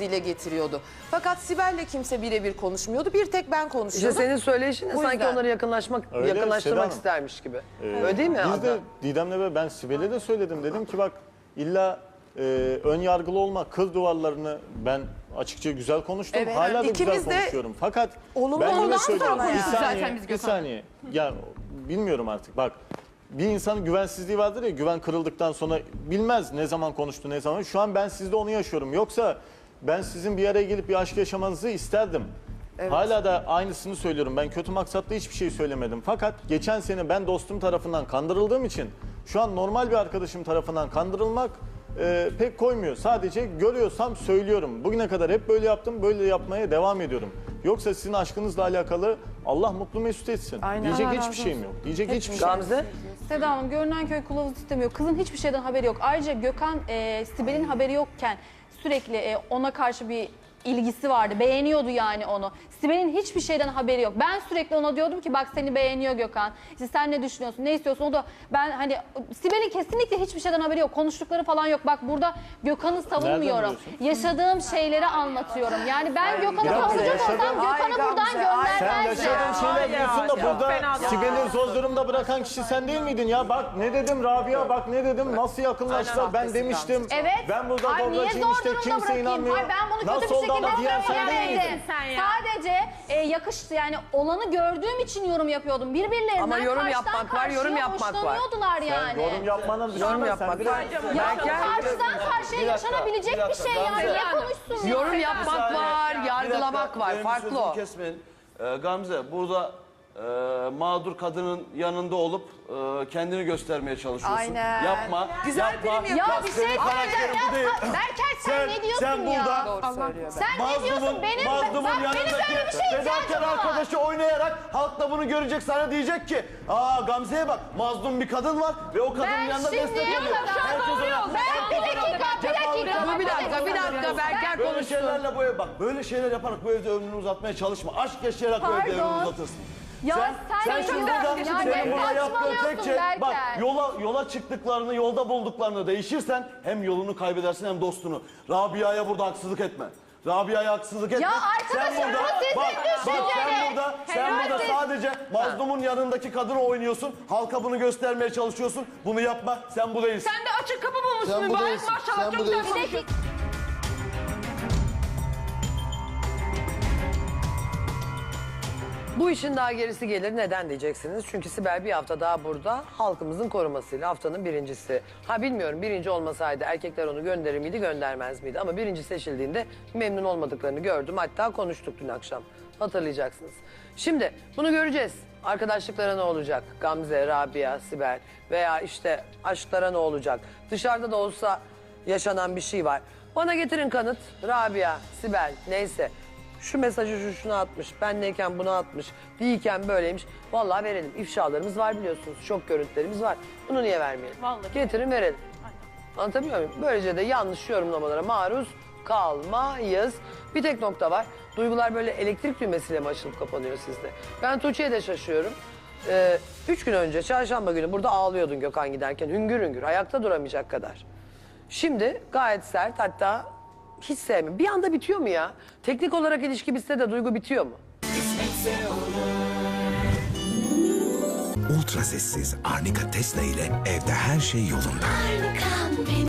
dile getiriyordu. Fakat Sibel'le kimse birebir konuşmuyordu. Bir tek ben İşte konuşuyordum. senin söyleyişin de Bu sanki yüzden. onları yakınlaşmak, Öyle, Seda yakınlaştırmak Hanım. istermiş gibi. Öyle değil mi Biz Adnan? de Didem'le ve ben Sibel'e de söyledim. Dedim ki bak illa e, ön yargılı olma. Kız duvarlarını ben açıkça güzel konuştum. Evet. Hala da İkimiz güzel de konuşuyorum. Fakat olumlu ben yine olan söylüyorum. sonra Bir saniye, Zaten biz bir Gökhan. saniye. Ya bilmiyorum artık bak. Bir insanın güvensizliği vardır ya güven kırıldıktan sonra bilmez ne zaman konuştu ne zaman. Şu an ben sizde onu yaşıyorum. Yoksa ben sizin bir araya gelip bir aşk yaşamanızı isterdim. Hala da aynısını söylüyorum. Ben kötü maksatlı hiçbir şey söylemedim. Fakat geçen sene ben dostum tarafından kandırıldığım için şu an normal bir arkadaşım tarafından kandırılmak e, pek koymuyor. Sadece görüyorsam söylüyorum. Bugüne kadar hep böyle yaptım, böyle yapmaya devam ediyorum. Yoksa sizin aşkınızla alakalı Allah mutlu mesut etsin. Aynen. Diyecek Allah hiçbir razı şeyim yok. Diyecek hiçbir şey. Gamze? Seda Hanım görünen köy kılavuz istemiyor. Kızın hiçbir şeyden haberi yok. Ayrıca Gökhan e, Sibel'in haberi yokken sürekli e, ona karşı bir ilgisi vardı. Beğeniyordu yani onu. Sibel'in hiçbir şeyden haberi yok. Ben sürekli ona diyordum ki bak seni beğeniyor Gökhan. İşte sen ne düşünüyorsun? Ne istiyorsun? O da ben hani Sibel'in kesinlikle hiçbir şeyden haberi yok. Konuştukları falan yok. Bak burada Gökhan'ı savunmuyorum. Yaşadığım şeyleri anlatıyorum. Yani ben Gökhan'ı dakika, savunacak yaşadığım- olsam Gökhan'ı buradan Gamze, ay Sen göndermezdim. yaşadığın şeyler diyorsun da burada. Sibel'i zor durumda bırakan kişi sen değil miydin ya? Bak ne dedim Rabia bak ne dedim nasıl yakınlaştılar ben demiştim. Evet. Ben burada Ay niye zor işte durumda kimse bırakayım? inanmıyor. Ay ben bunu kötü bir oldu şekilde ama diyen sen değil söylemedim. miydin? Sen ya. Sadece e, yakıştı yani olanı gördüğüm için yorum yapıyordum. Birbirlerinden Ama yorum karşıdan yapmak var, yorum karşıya yapmak var. hoşlanıyordular Sen yani. yorum yapmanın dışında Yorum sen yapmak biraz-. Ya bu karşıdan karşıya yaşanabilecek bir şey ya. Niye konuşsun? Yorum yapmak var, yargılamak var. Benim Farklı sözümü o. kesmeyin. Ee, Gamze burada e, mağdur kadının yanında olup e, kendini göstermeye çalışıyorsun. Aynen. Yapma. Güzel yapma. Ya Bak, bir şey karakterin söyleyeceğim bu değil. Berker sen, Sen- ne diyorsun sen ya? burada- Doğru söylüyor. Sen ne diyorsun? Benim, mazlumun bak benim yanındaki böyle bir fedakar ihtiyacım var. arkadaşı oynayarak halk da bunu görecek sana diyecek ki aa Gamze'ye bak mazlum bir kadın var ve o kadının Ben yanında şimdi destek alıyor. Herkes ona- Ben bir dakika, bir dakika. Dur bir dakika, bir dakika. Berker Böyle konuşsun. şeylerle bu ev bak böyle şeyler yaparak bu evde ömrünü uzatmaya çalışma. Aşk yaşayarak bu evde Pardon. ömrünü uzatırsın. Ya sen, sen şimdi ya, burada ya senin burada yaptığın tek şey bak yola yola çıktıklarını yolda bulduklarını değişirsen hem yolunu kaybedersin hem dostunu. Rabia'ya burada haksızlık etme. Rabia'ya haksızlık etme. Ya arkadaşım, bu sizin bak, bak sen burada sen Helal burada sadece mazlumun yanındaki kadını oynuyorsun. Halka bunu göstermeye çalışıyorsun. Bunu yapma. Sen bu değilsin. Sen de açık kapı bulmuşsun Sen bu mübarek değilsin, maşallah sen çok bu güzel değilsin. konuşuyorsun. Bu işin daha gerisi gelir. Neden diyeceksiniz? Çünkü Sibel bir hafta daha burada halkımızın korumasıyla haftanın birincisi. Ha bilmiyorum birinci olmasaydı erkekler onu gönderir miydi göndermez miydi? Ama birinci seçildiğinde memnun olmadıklarını gördüm. Hatta konuştuk dün akşam. Hatırlayacaksınız. Şimdi bunu göreceğiz. Arkadaşlıklara ne olacak? Gamze, Rabia, Sibel veya işte aşklara ne olacak? Dışarıda da olsa yaşanan bir şey var. Bana getirin kanıt. Rabia, Sibel neyse. Şu mesajı şu şuna atmış, benleyken buna atmış, değilken böyleymiş. Vallahi verelim. İfşalarımız var biliyorsunuz. Çok görüntülerimiz var. Bunu niye vermeyelim? Vallahi. Getirin verelim. Anlatabiliyor muyum? Böylece de yanlış yorumlamalara maruz kalmayız. Bir tek nokta var. Duygular böyle elektrik düğmesiyle mi açılıp kapanıyor sizde? Ben Tuğçe'ye de şaşıyorum. Ee, üç gün önce çarşamba günü burada ağlıyordun Gökhan giderken. Hüngür hüngür ayakta duramayacak kadar. Şimdi gayet sert hatta hiç sevmiyorum. Bir anda bitiyor mu ya? Teknik olarak ilişki bitse de duygu bitiyor mu? Ultra sessiz Arnica Tesla ile evde her şey yolunda.